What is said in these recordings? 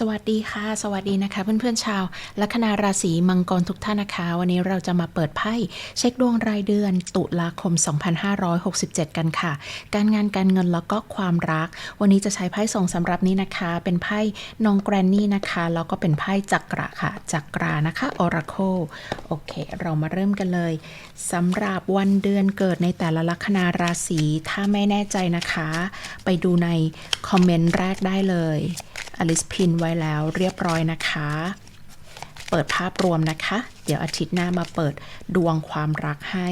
สวัสดีค่ะ สวัสดีนะคะ เพื่อนๆชาวลัคนาราศีมังกรทุกท่านนะคะ วันนี้เราจะมาเปิดไพ่เช็คดวงรายเดือน ตุลาคม 2567 กันค่ะ การงานการเงินแล้วก็ความรัก วันนี้จะใช้ไพ่ส่งสำหรับนี้นะคะ เป็นไพ่นองแกรนนี่นะคะแล้วก็เป็นไพ่จักระค่ะจักรานะคะออราโคโอเค เรามาเริ่มกันเลยสำหรับวันเดือนเกิดในแต่ละลัคนาราศีถ้าไม่แน่ใจนะคะ ไปดูในคอมเมนต์แรกได้เลย อลิสพินไว้แล้วเรียบร้อยนะคะ เปิดภาพรวมนะคะ เดี๋ยวอาทิตย์หน้ามาเปิดดวงความรักให้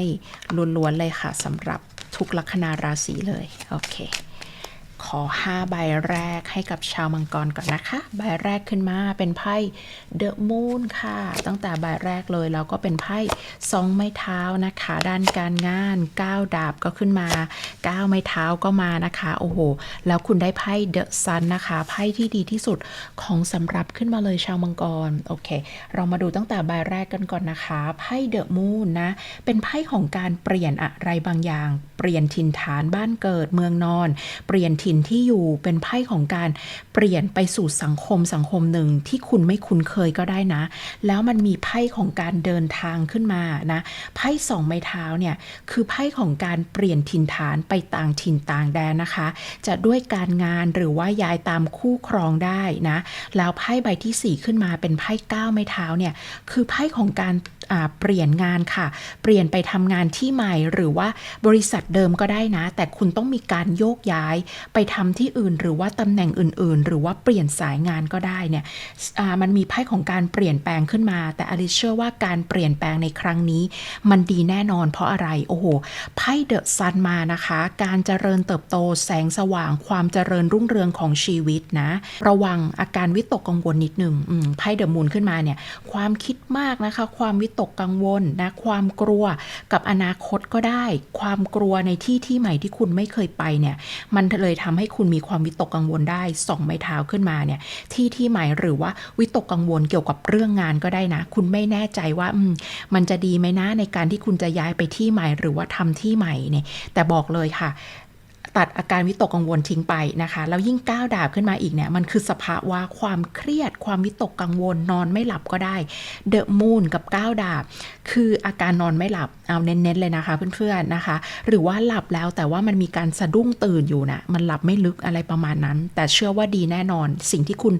ล้วนๆเลยค่ะสำหรับทุกลัคนาราศีเลย โอเค ขอ 5 ใบแรกให้กับชาวมังกรก่อนนะคะ ใบแรกขึ้นมาเป็นไพ่เดอะมูนค่ะ ตั้งแต่ใบแรกเลยแล้วก็เป็นไพ่สองไม้เท้านะคะ ด้านการงาน 9 ดาบก็ขึ้นมา 9 ไม้เท้าก็มานะคะ โอ้โห แล้วคุณได้ไพ่เดอะซันนะคะไพ่ที่ดีที่สุดของสำรับขึ้นมาเลยชาวมังกรโอเค เรามาดูตั้งแต่ใบแรกกันก่อนนะคะไพ่เดอะมูนนะเป็นไพ่ของการเปลี่ยนอะไรบางอย่างเปลี่ยนถิ่นฐานบ้านเกิดเมืองนอน เปลี่ยนถิ่นที่อยู่เป็นไพ่ของการเปลี่ยนไปสู่สังคมสังคมหนึ่งที่คุณไม่คุ้นเคยก็ได้นะ แล้วมันมีไพ่ของการเดินทางขึ้นมานะไพ่สองไม้เท้าเนี่ยคือไพ่ของการเปลี่ยนถิ่นฐานไปต่างถิ่นต่างแดนนะคะ จะด้วยการงานหรือว่าย้ายตามคู่ครองได้นะแล้วไพ่ใบที่ 4 ขึ้นมาเป็นไพ่เก้าไม้เท้าเนี่ยคือไพ่ของการ เปลี่ยนงานค่ะ เปลี่ยนไปทำงานที่ใหม่หรือว่าบริษัทเดิมก็ได้นะ แต่คุณต้องมีการโยกย้ายไปทำที่อื่น หรือว่าตำแหน่งอื่น ๆ หรือว่าเปลี่ยนสายงานก็ได้เนี่ยมันมีไพ่ของการเปลี่ยนแปลงขึ้นมา แต่อลิเชื่อว่าการเปลี่ยนแปลงในครั้งนี้ มันดีแน่นอนเพราะอะไรโอ้โหไพ่เดอะซันมานะคะ การเจริญเติบโตแสงสว่าง ความเจริญรุ่งเรืองของชีวิตนะ ระวังอาการวิตกกังวลนิดหนึ่งไพ่เดอะมูนขึ้นมาเนี่ยความคิดมากนะคะ ความวิตกกังวลนะความกลัวกับอนาคตก็ได้ ความกลัวในที่ที่ใหม่ที่คุณไม่เคยไปเนี่ยมันเลยทำให้คุณมีความวิตกกังวลได้สองไม้เท้าขึ้นมาเนี่ยที่ที่ใหม่หรือว่าวิตกกังวลเกี่ยวกับเรื่องงานก็ได้นะ คุณไม่แน่ใจว่าอืมมันจะดีไหมนะในการที่คุณจะย้ายไปที่ใหม่ หรือว่าทำที่ใหม่เนี่ยแต่บอกเลยค่ะ ตัดอาการวิตกกังวลทิ้งไปนะคะ แล้วยิ่งก้าวดาบขึ้นมาอีกเนี่ย มันคือสภาวะความเครียด ความวิตกกังวลนอนไม่หลับก็ได้ เดอะมูนกับก้าวดาบ คืออาการนอนไม่หลับเอาเน้นๆเลยนะคะเพื่อนๆนะคะ หรือว่าหลับแล้วแต่ว่ามันมีการสะดุ้งตื่นอยู่นะมันหลับไม่ลึกอะไรประมาณนั้น แต่เชื่อว่าดีแน่นอน สิ่งที่คุณ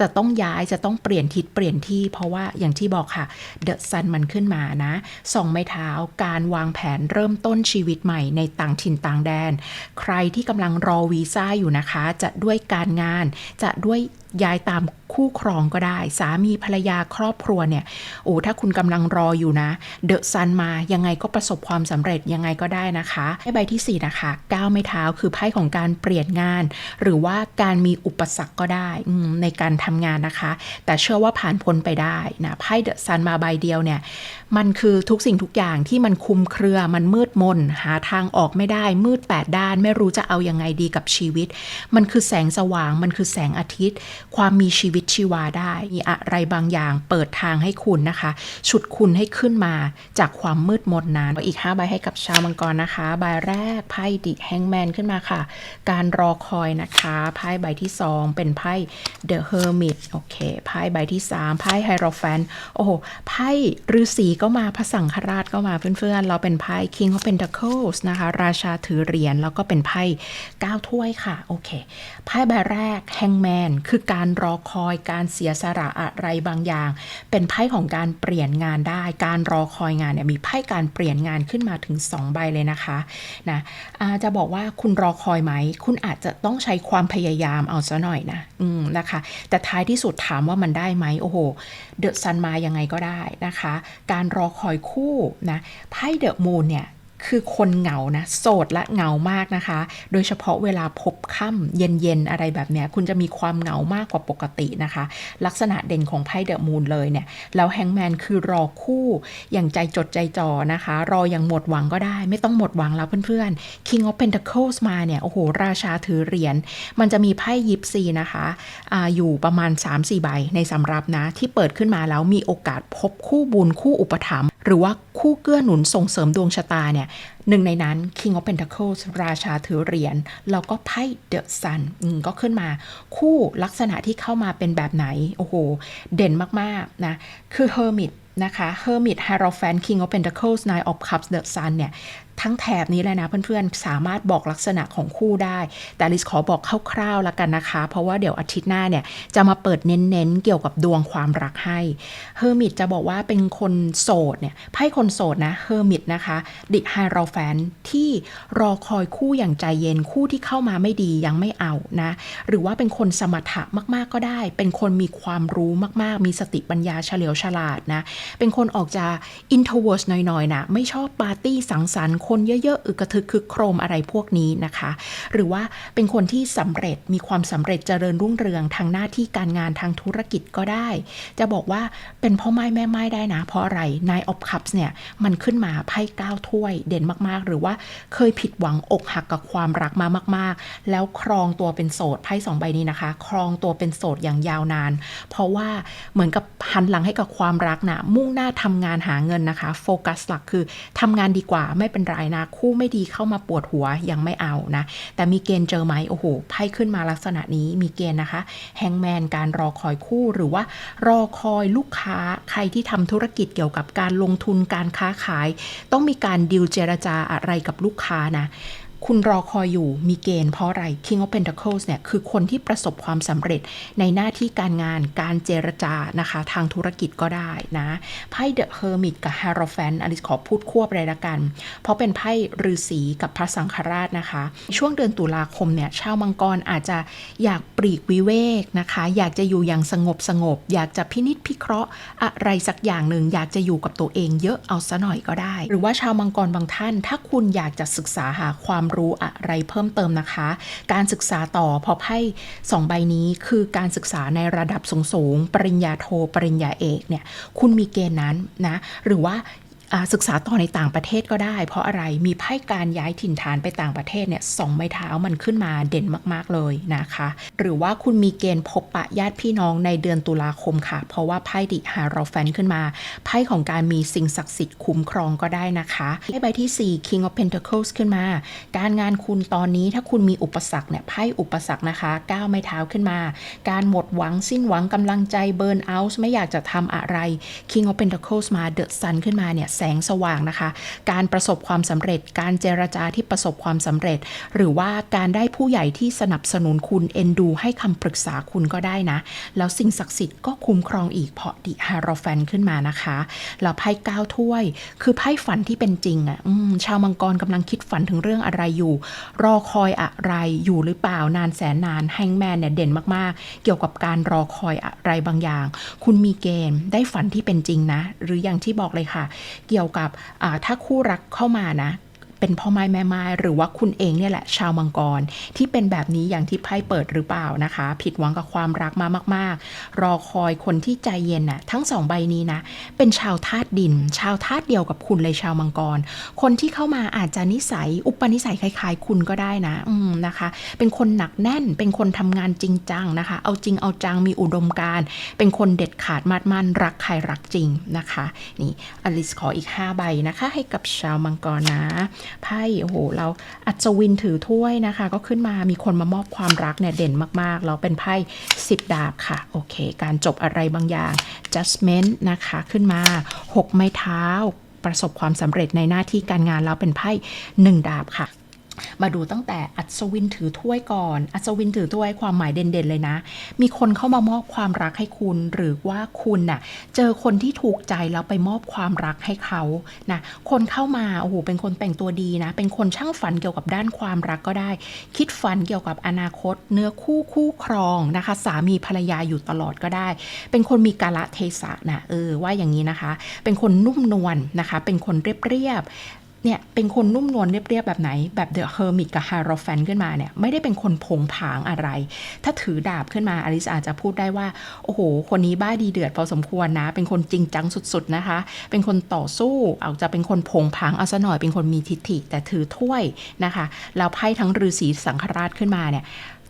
จะต้องย้ายจะต้องเปลี่ยนทิศเปลี่ยนที่ เพราะว่าอย่างที่บอกค่ะเดอะซันมันขึ้นมานะสองไม้เท้าการวางแผนเริ่มต้นชีวิตใหม่ในต่างถิ่นต่างแดน ใครที่กำลังรอวีซ่าอยู่นะคะ จะด้วยการงานจะด้วย ย้ายตามคู่ครองก็ได้ สามีภรรยาครอบครัวเนี่ยโอ้ถ้าคุณกำลังรออยู่นะ เดอะซันมายังไงก็ประสบความสำเร็จยังไงก็ได้นะคะให้ใบที่4นะคะก้าวไม้เท้าคือไพ่ของการเปลี่ยนงาน หรือว่าการมีอุปสรรคก็ได้ในการทำงานนะคะ แต่เชื่อว่าผ่านพ้นไปได้นะไพ่เดอะซันมาใบเดียวเนี่ย มันคือทุกสิ่งทุกอย่างที่มันคุมเครือมันมืดมน หาทางออกไม่ได้มืดแปดด้าน ไม่รู้จะเอายังไงดีกับชีวิต มันคือแสงสว่างมันคือแสงอาทิตย์ ความมีชีวิตชีวาได้ มีอะไรบางอย่างเปิดทางให้คุณนะคะ ฉุดคุณให้ขึ้นมาจากความมืดมนนั้นอีก5ใบให้กับชาวมังกรนะคะใบแรกไพ่ดิแฮงแมนขึ้นมาค่ะ การรอคอยนะคะไพ่ใบที่ 2 เป็นไพ่เดอะเฮอร์มิตโอเคไพ่ใบที่3ไพ่ไฮโรแฟนโอ้โหไพ่ฤาษีก็มาพระสังฆราชก็มาเพื่อนๆ เราเป็นไพ่ King of Pentacles นะคะ ราชาถือเหรียญแล้วก็เป็นไพ่9ถ้วยค่ะ โอเค ไพ่ใบแรกแฮงแมนคือการรอคอยการเสียสละอะไรบางอย่าง เป็นไพ่ของการเปลี่ยนงานได้ การรอคอยงานเนี่ยมีไพ่การเปลี่ยนงานขึ้นมาถึง 2 ใบเลยนะคะนะอาจะบอกว่าคุณรอคอยไหม คุณอาจจะต้องใช้ความพยายามเอาซะหน่อยนะอืมนะคะ แต่ท้ายที่สุดถามว่ามันได้ไหมโอ้โห เดอะซันมายังไงก็ได้นะคะ การรอคอยคู่นะไพ่เดอะมูนเนี่ย คือคนเหงานะโสดและเหงามากนะคะ โดยเฉพาะเวลาพบค่ำเย็นๆ อะไรแบบเนี้ยคุณจะมีความเหงามากกว่าปกตินะคะ ลักษณะเด่นของไพ่เดอะมูนเลยเนี่ยแล้วแฮงแมนคือรอคู่อย่างใจจดใจจ่อนะคะ รออย่างหมดหวังก็ได้ ไม่ต้องหมดหวังแล้วเพื่อนๆ King of Pentacles มาเนี่ยโอ้โห ราชาถือเหรียญมันจะมีไพ่ยิปซีนะคะอาอยู่ประมาณ 3-4 ใบในสำรับนะ ที่เปิดขึ้นมาแล้วมีโอกาสพบคู่บุญคู่อุปถัมภ หรือว่าคู่เกื้อหนุนส่งเสริมดวงชะตาเนี่ยหนึ่งในนั้น King of Pentacles ราชาถือเหรียญแล้วก็ไพ่ The Sun ก็ขึ้นมาคู่ลักษณะที่เข้ามาเป็นแบบไหน โอ้โห เด่นมาก ๆ นะ คือ Hermit นะคะ Hermit Hierophant King of Pentacles Nine of Cups The Sun เนี่ย ทั้งแถบนี้เลยนะเพื่อนๆ สามารถบอกลักษณะของคู่ได้ แต่ลิสขอบอกคร่าวๆแล้วกันนะคะ เพราะว่าเดี๋ยวอาทิตย์หน้าเนี่ย จะมาเปิดเน้นๆ เกี่ยวกับดวงความรักให้เฮอร์มิตจะบอกว่าเป็นคนโสดเนี่ยไพ่คนโสดนะเฮอร์มิตนะคะดิไฮโรแฟนที่รอคอยคู่อย่างใจเย็นคู่ที่เข้ามาไม่ดียังไม่เอานะหรือว่าเป็นคนสมถะมากๆก็ได้ เป็นคนมีความรู้มากๆ มีสติปัญญาเฉลียวฉลาดนะเป็นคนออกจะอินโทรเวิร์สหน่อยๆนะไม่ชอบปาร์ตี้สังสรรค์คนเยอะๆอึกกระทึกคึกโครมอะไรพวกนี้นะคะ หรือว่าเป็นคนที่สำเร็จมีความสำเร็จเจริญรุ่งเรืองทางหน้าที่การงานทางธุรกิจก็ได้ จะบอกว่าเป็นพ่อไม้แม่ไม้ได้นะ เพราะอะไรนายออฟคัพส์เนี่ยมันขึ้นมาไพ่เก้าถ้วยเด่นมากๆ หรือว่าเคยผิดหวังอกหักกับความรักมามาก ๆ แล้วครองตัวเป็นโสดไพ่สองใบนี้นะคะ ครองตัวเป็นโสดอย่างยาวนาน เพราะว่าเหมือนกับหันหลังให้กับความรักนะมุ่งหน้าทำงานหาเงินนะคะ โฟกัสหลักคือทำงานดีกว่าไม่เป็นไรนะ คู่ไม่ดีเข้ามาปวดหัวยังไม่เอานะ แต่มีเกณฑ์เจอไหมโอ้โหไพ่ขึ้นมาลักษณะนี้มีเกณฑ์นะคะแฮงแมนการรอคอยคู่หรือว่ารอคอยลูกค้าใครที่ทำธุรกิจเกี่ยวกับการลงทุนการค้าขาย ต้องมีการดิวเจรจาอะไรกับลูกค้านะ คุณรอคอยอยู่มีเกณฑ์เพราะอะไร King of Pentacles เนี่ยคือคนที่ประสบความสำเร็จในหน้าที่การงานการเจรจานะคะ ทางธุรกิจก็ได้นะไพ่ The Hermit กับ Hierophant อลิสขอพูดควบเลยละกัน เพราะเป็นไพ่ฤาษีกับพระสังฆราชนะคะ ช่วงเดือนตุลาคมเนี่ยชาวมังกรอาจจะอยากปลีกวิเวกนะคะ อยากจะอยู่อย่างสงบสงบ อยากจะพินิษพิเคราะห์อะไรสักอย่างหนึ่งอยากจะอยู่กับตัวเองเยอะเอาซะหน่อยก็ได้ หรือว่าชาวมังกรบางท่าน ถ้าคุณอยากจะศึกษาหาความรู้อะไรเพิ่มเติมนะคะ การศึกษาต่อพอไพ่สองใบนี้คือการศึกษาในระดับสูงๆ ปริญญาโท ปริญญาเอกเนี่ย คุณมีเกณฑ์นั้นนะ หรือว่า ศึกษาต่อในต่างประเทศก็ได้ เพราะอะไรมีไพ่การย้ายถิ่นฐานไปต่างประเทศเนี่ยสองไม้เท้ามันขึ้นมาเด่นมากๆเลยนะคะ หรือว่าคุณมีเกณฑ์พบปะญาติพี่น้องในเดือนตุลาคมค่ะ เพราะว่าไพ่ดิฮารอแฟนขึ้นมาไพ่ของการมีสิ่งศักดิ์สิทธิ์คุ้มครองก็ได้นะคะไพ่ใบที่ 4 King of Pentacles ขึ้นมา การงานคุณตอนนี้ถ้าคุณมีอุปสรรคเนี่ยไพ่อุปสรรคนะคะก้าวไม้เท้าขึ้นมา การหมดหวังสิ้นหวังกำลังใจเบิร์นเอาท์ไม่อยากจะทำอะไร King of Pentacles มาเดอะซันขึ้นมาเนี่ยแสงสว่างนะคะ การประสบความสำเร็จ การเจรจาที่ประสบความสำเร็จ หรือว่าการได้ผู้ใหญ่ที่สนับสนุนคุณเอ็นดู ให้คำปรึกษาคุณก็ได้นะ แล้วสิ่งศักดิ์สิทธิ์ก็คุ้มครองอีกเพราะดิฮารอแฟนขึ้นมานะคะแล้วไพ่ก้าวถ้วย คือไพ่ฝันที่เป็นจริงอะ่ะชาวมังกรกำลังคิดฝันถึงเรื่องอะไรอยู่ รอคอยอะไรอยู่หรือเปล่านานแสนนานแฮงแมนเนี่ยเด่นมากๆ เกี่ยวกับการรอคอยอะไรบางอย่าง คุณมีเกณฑ์ได้ฝันที่เป็นจริงนะ หรืออย่างที่บอกเลยค่ะเกี่ยวกับถ้าคู่รักเข้ามานะ เป็นพ่อไม้แม่ไม้หรือว่าคุณเองเนี่ยแหละชาวมังกร ที่เป็นแบบนี้อย่างที่ไพ่เปิดหรือเปล่านะคะ ผิดหวังกับความรักมามาก ๆ รอคอยคนที่ใจเย็นน่ะทั้งสองใบนี้นะ เป็นชาวธาตุดิน ชาวธาตุเดียวกับคุณเลยชาวมังกร คนที่เข้ามาอาจจะนิสัย อุปนิสัยคล้าย ๆ คุณก็ได้นะอืมนะคะ เป็นคนหนักแน่น เป็นคนทำงานจริงจังนะคะ เอาจริงเอาจังมีอุดมการเป็นคนเด็ดขาดมาดมั่นรักใครรักจริงนะคะ นี่อลิสขออีก 5 ใบนะคะ ให้กับชาวมังกรนะไพ่โอ้โหเราอัจวินถือถ้วยนะคะ ก็ขึ้นมามีคนมามอบความรักเนี่ยเด่นมากๆ เราเป็นไพ่10 ดาบค่ะ โอเค การจบอะไรบางอย่าง judgment นะคะขึ้นมา 6 ไม้เท้าประสบความสำเร็จในหน้าที่การงานเราเป็นไพ่1ดาบค่ะ มาดูตั้งแต่อัศวินถือถ้วยก่อน อัศวินถือถ้วยความหมายเด่นๆเลยนะ มีคนเข้ามามอบความรักให้คุณ หรือว่าคุณน่ะเจอคนที่ถูกใจแล้วไปมอบความรักให้เขานะคนเข้ามาโอ้โหเป็นคนแต่งตัวดีนะ เป็นคนช่างฝันเกี่ยวกับด้านความรักก็ได้ คิดฝันเกี่ยวกับอนาคต เนื้อคู่คู่ครองนะคะ สามีภรรยาอยู่ตลอดก็ได้ เป็นคนมีกาละเทศะนะเออว่าอย่างนี้นะคะ เป็นคนนุ่มนวลนะคะ เป็นคนเรียบๆ เนี่ยเป็นคนนุ่มนวลเรียบๆแบบไหน แบบเดอะเฮอร์มิตกับฮารอแฟนขึ้นมาเนี่ยไม่ได้เป็นคนผงผางอะไร ถ้าถือดาบขึ้นมาอลิซอาจจะพูดได้ว่า โอ้โห คนนี้บ้าดีเดือดพอสมควรนะ เป็นคนจริงจังสุดๆนะคะ เป็นคนต่อสู้อาจจะเป็นคนผงผางเอาซะหน่อยเป็นคนมีทิฐิแต่ถือถ้วยนะคะแล้วไพ่ทั้งฤาษีสังฆราชขึ้นมาเนี่ย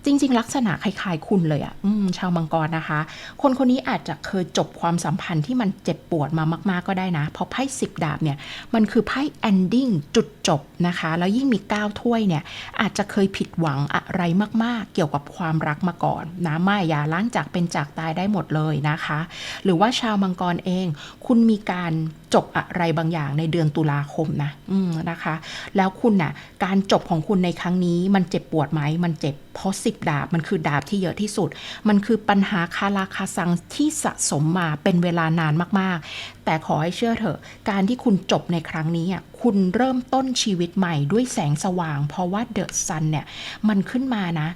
จริง ๆ ลักษณะคล้ายๆคุณเลยอะ่ะอืมชาวมังกรนะคะ คนคนนี้อาจจะเคยจบความสัมพันธ์ที่มันเจ็บปวดมามากๆก็ได้นะ เพราะไพ่สิบดาบเนี่ย มันคือไพ่ ending จุดจบนะคะ แล้วยิ่งมีก้าวถ้วยเนี่ย อาจจะเคยผิดหวังอะไรมากๆ เกี่ยวกับความรักมาก่อนนะไม่อย่าล้างจากเป็นจากตายได้หมดเลยนะคะ หรือว่าชาวมังกรเอง คุณมีการ จบอะไรบางอย่างในเดือนตุลาคมนะอืมนะคะ แล้วคุณน่ะการจบของคุณในครั้งนี้มันเจ็บปวดไหมมันเจ็บเพราะสิบดาบมันคือดาบที่เยอะที่สุด มันคือปัญหาคาราคาซังที่สะสมมาเป็นเวลานานมากๆ แต่ขอให้เชื่อเถอะ การที่คุณจบในครั้งนี้อะคุณเริ่มต้นชีวิตใหม่ด้วยแสงสว่าง เพราะว่าเดอะซันเนี่ยมันขึ้นมานะ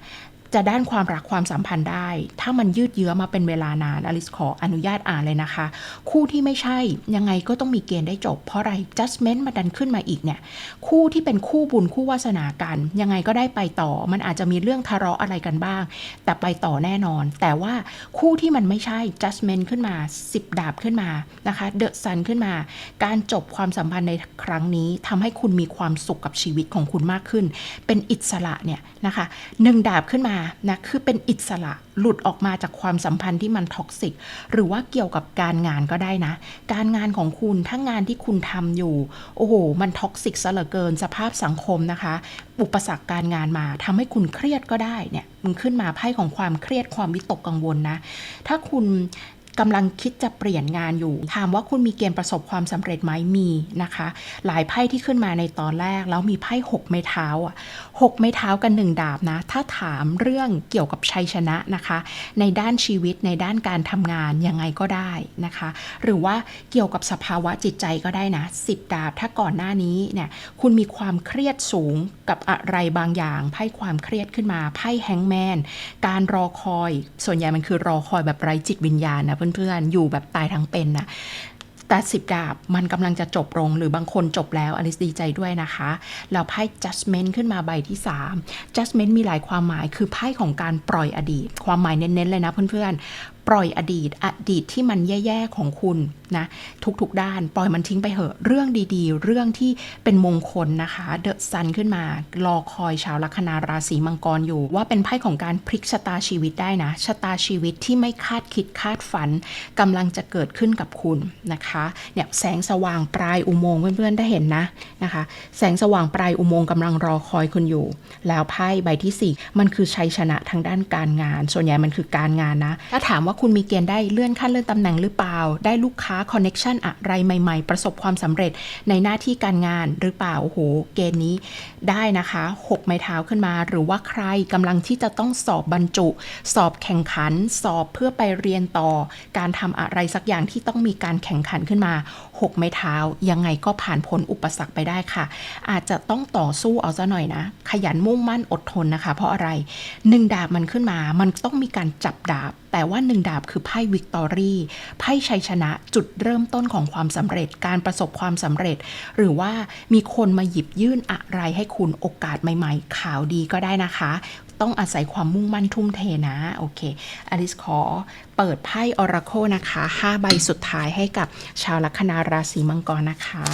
จะด้านความรักความสัมพันธ์ได้ ถ้ามันยืดเยื้อมาเป็นเวลานานอลิสขออนุญาตอ่านเลยนะคะ คู่ที่ไม่ใช่ยังไงก็ต้องมีเกณฑ์ได้จบ เพราะอะไร judgment มาดันขึ้นมาอีกเนี่ย คู่ที่เป็นคู่บุญคู่วาสนากัน ยังไงก็ได้ไปต่อ มันอาจจะมีเรื่องทะเลาะอะไรกันบ้าง แต่ไปต่อแน่นอน แต่ว่าคู่ที่มันไม่ใช่ judgment ขึ้นมา 10 ดาบขึ้นมานะคะ the sun ขึ้นมา การจบความสัมพันธ์ในครั้งนี้ทำให้คุณมีความสุขกับชีวิตของคุณมากขึ้น เป็นอิสระเนี่ยนะคะหนึ่งดาบขึ้นมานะคือเป็นอิสระหลุดออกมาจากความสัมพันธ์ที่มันท็อกซิกหรือว่าเกี่ยวกับการงานก็ได้นะ การงานของคุณถ้างานที่คุณทำอยู่ โอ้โห มันท็อกซิกซะเหลือเกินสภาพสังคมนะคะ อุปสรรคการงานมาทำให้คุณเครียดก็ได้เนี่ยมันขึ้นมาไพ่ของความเครียดความวิตกกังวลนะ ถ้าคุณ กำลังคิดจะเปลี่ยนงานอยู่ ถามว่าคุณมีเกณฑ์ประสบความสำเร็จไหมมีนะคะ หลายไพ่ที่ขึ้นมาในตอนแรก แล้วมีไพ่หกไม้เท้าอะหกไม้เท้ากันหนึ่งดาบนะ ถ้าถามเรื่องเกี่ยวกับชัยชนะนะคะ ในด้านชีวิตในด้านการทำงานยังไงก็ได้นะคะ หรือว่าเกี่ยวกับสภาวะจิตใจก็ได้นะสิบดาบ ถ้าก่อนหน้านี้เนี่ยคุณมีความเครียดสูงกับอะไรบางอย่างไพ่ความเครียดขึ้นมาไพ่แฮงแมนการรอคอย ส่วนใหญ่มันคือรอคอยแบบไร้จิตวิญญาณนะเพื่อนๆ อยู่แบบตายทั้งเป็นนะแต่สิบดาบมันกำลังจะจบลงหรือบางคนจบแล้วอลิสดีใจด้วยนะคะแล้วไพ่ judgment ขึ้นมาใบที่ 3 judgment มีหลายความหมายคือไพ่ของการปล่อยอดีต ความหมายเน้นๆเลยนะเพื่อนๆปล่อยอดีตอดีตที่มันแย่ๆของคุณนะทุกๆด้านปล่อยมันทิ้งไปเหอะเรื่องดี ๆ เรื่องที่เป็นมงคลนะคะเดอะซันขึ้นมารอคอยชาวลัคนาราศีมังกรอยู่ ว่าเป็นไพ่ของการพลิกชะตาชีวิตได้นะชะตาชีวิตที่ไม่คาดคิดคาดฝันกำลังจะเกิดขึ้นกับคุณนะคะเนี่ยแสงสว่างปลายอุโมงค์เพื่อนๆได้เห็นนะนะคะ แสงสว่างปลายอุโมงค์กำลังรอคอยคุณอยู่ แล้วไพ่ใบที่ 4 มันคือชัยชนะทางด้านการงาน ส่วนใหญ่มันคือการงานนะ ถ้าถามว่าคุณมีเกณฑ์ได้เลื่อนขั้นเลื่อนตำแหน่งหรือเปล่า ได้ลูกค้าคอนเน็ชันอะไรใหม่ๆ ประสบความสำเร็จในหน้าที่การงานหรือเปล่าโอ้โหเกณฑ์นี้ได้นะคะหกไม้เท้าขึ้นมา หรือว่าใครกำลังที่จะต้องสอบบรรจุ สอบแข่งขัน สอบเพื่อไปเรียนต่อ การทำอะไรสักอย่างที่ต้องมีการแข่งขันขึ้นมา กไม้เท้า ยังไงก็ผ่านพ้นอุปสรรคไปได้ค่ะ อาจจะต้องต่อสู้เอาซะหน่อยนะ ขยันมุ่งมั่นอดทนนะคะ เพราะอะไรหนึ่งดาบมันขึ้นมา มันต้องมีการจับดาบ แต่ว่าหนึ่งดาบคือไพ่วิกตอรี่ไพ่ชัยชนะจุดเริ่มต้นของความสำเร็จ การประสบความสำเร็จ หรือว่ามีคนมาหยิบยื่นอะไรให้คุณโอกาสใหม่ ๆ ข่าวดีก็ได้นะคะ ต้องอาศัยความมุ่งมั่นทุ่มเทนะ โอเคอลิสขอเปิดไพ่ออราโคนะคะ5ใบสุดท้ายให้กับชาวลัคนาราศีมังกรนะคะ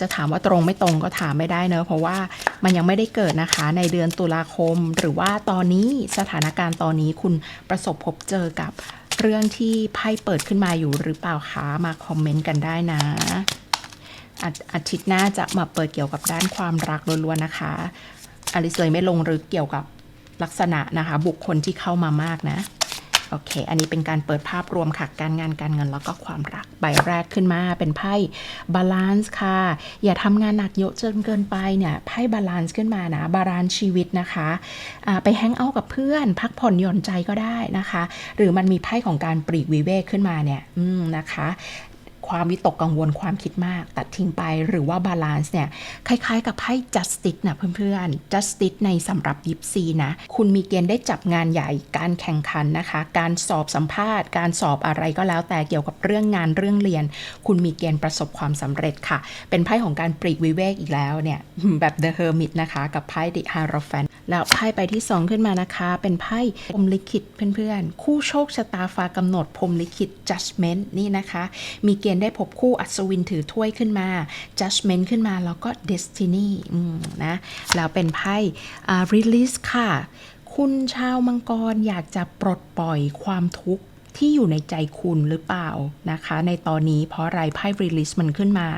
จะถามว่าตรงไม่ตรงก็ถามไม่ได้เนอะเพราะว่ามันยังไม่ได้เกิดนะคะในเดือนตุลาคม หรือว่าตอนนี้สถานการณ์ตอนนี้คุณประสบพบเจอกับเรื่องที่ไพ่เปิดขึ้นมาอยู่หรือเปล่าคะมาคอมเมนต์กันได้นะอาอาทิตย์หน้าจะมาเปิดเกี่ยวกับด้านความรักล้วนๆนะคะ อลิสเลยไม่ลงหรือเกี่ยวกับลักษณะนะคะ บุคคลที่เข้ามามากนะโอเค อันนี้เป็นการเปิดภาพรวมค่ะ การงานการเงินแล้วก็ความรัก ใบแรกขึ้นมาเป็นไพ่บาลานซ์ค่ะ อย่าทำงานหนักเยอะจนเกินไปเนี่ยไพ่บาลานซ์ขึ้นมานะ บาลานซ์ชีวิตนะคะอ่าไปแฮงเอาท์กับเพื่อน พักผ่อนหย่อนใจก็ได้นะคะ หรือมันมีไพ่ของการปรีกวิเวกขึ้นมาเนี่ยนะคะ ความวิตกกังวลความคิดมาก ตัดทิ้งไปหรือว่าบาลานซ์เนี่ย คล้ายๆ กับไพ่ justice นะเพื่อนๆ justice ในสำหรับยิปซีนะ คุณมีเกณฑ์ได้จับงานใหญ่การแข่งขันนะคะ การสอบสัมภาษณ์ การสอบอะไรก็แล้วแต่เกี่ยวกับเรื่องงานเรื่องเรียน คุณมีเกณฑ์ประสบความสำเร็จค่ะ เป็นไพ่ของการปลีกวิเวกอีกแล้วเนี่ย แบบ the hermit นะคะ กับไพ่ the hierophant แล้วไพ่ใบที่ 2 ขึ้นมานะคะ เป็นไพ่พรมลิขิตเพื่อนๆ คู่โชคชะตาฟ้ากำหนดพรมลิขิต judgment นี่นะคะ มีเกณฑ์ณฑ์ได้พบคู่อัศวินถือถ้วยขึ้นมา judgment ขึ้นมาแล้วก็ destiny นะแล้วเป็นไพ่ release ค่ะ คุณชาวมังกรอยากจะปลดปล่อยความทุกข์ ที่อยู่ในใจคุณหรือเปล่านะคะ ในตอนนี้เพราะอะไรไพ่ release มันขึ้นมา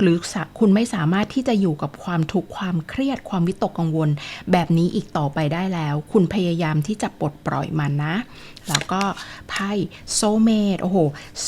หรือคุณไม่สามารถที่จะอยู่กับความทุกข์ความเครียดความวิตกกังวล แบบนี้อีกต่อไปได้แล้ว คุณพยายามที่จะปลดปล่อยมันนะ แล้วก็ไพ่ soulmate โอ้โห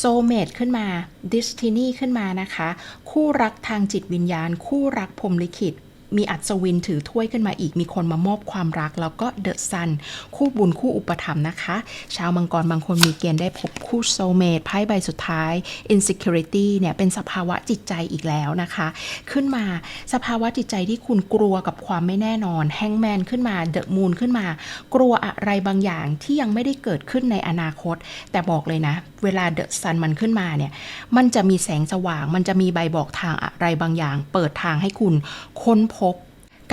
soulmate ขึ้นมา destiny ขึ้นมานะคะ คู่รักทางจิตวิญญาณ คู่รักพรมลิขิต มีอัศวินถือถ้วยขึ้นมาอีก มีคนมามอบความรัก แล้วก็เดอะซัน คู่บุญคู่อุปถัมภ์นะคะ ชาวมังกรบางคนมีเกณฑ์ได้พบคู่โซเมตไพ่ใบสุดท้าย insecurity เนี่ย เป็นสภาวะจิตใจอีกแล้วนะคะ ขึ้นมาสภาวะจิตใจที่คุณกลัวกับความไม่แน่นอน แฮงแมนขึ้นมาเดอะมูนขึ้นมา กลัวอะไรบางอย่างที่ยังไม่ได้เกิดขึ้นในอนาคต แต่บอกเลยนะ เวลาเดอะซันมันขึ้นมาเนี่ยมันจะมีแสงสว่าง มันจะมีใบบอกทางอะไรบางอย่าง เปิดทางให้คุณค้นพบ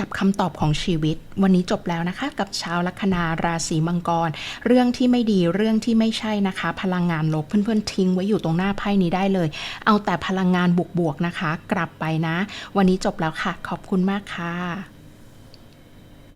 กับคำตอบของชีวิต วันนี้จบแล้วนะคะ กับชาวลัคนาราศีมังกร เรื่องที่ไม่ดีเรื่องที่ไม่ใช่นะคะ พลังงานลบเพื่อนๆ ทิ้งไว้อยู่ตรงหน้าไพ่นี้ได้เลย เอาแต่พลังงานบวกๆนะคะ กลับไปนะ วันนี้จบแล้วค่ะ ขอบคุณมากค่ะ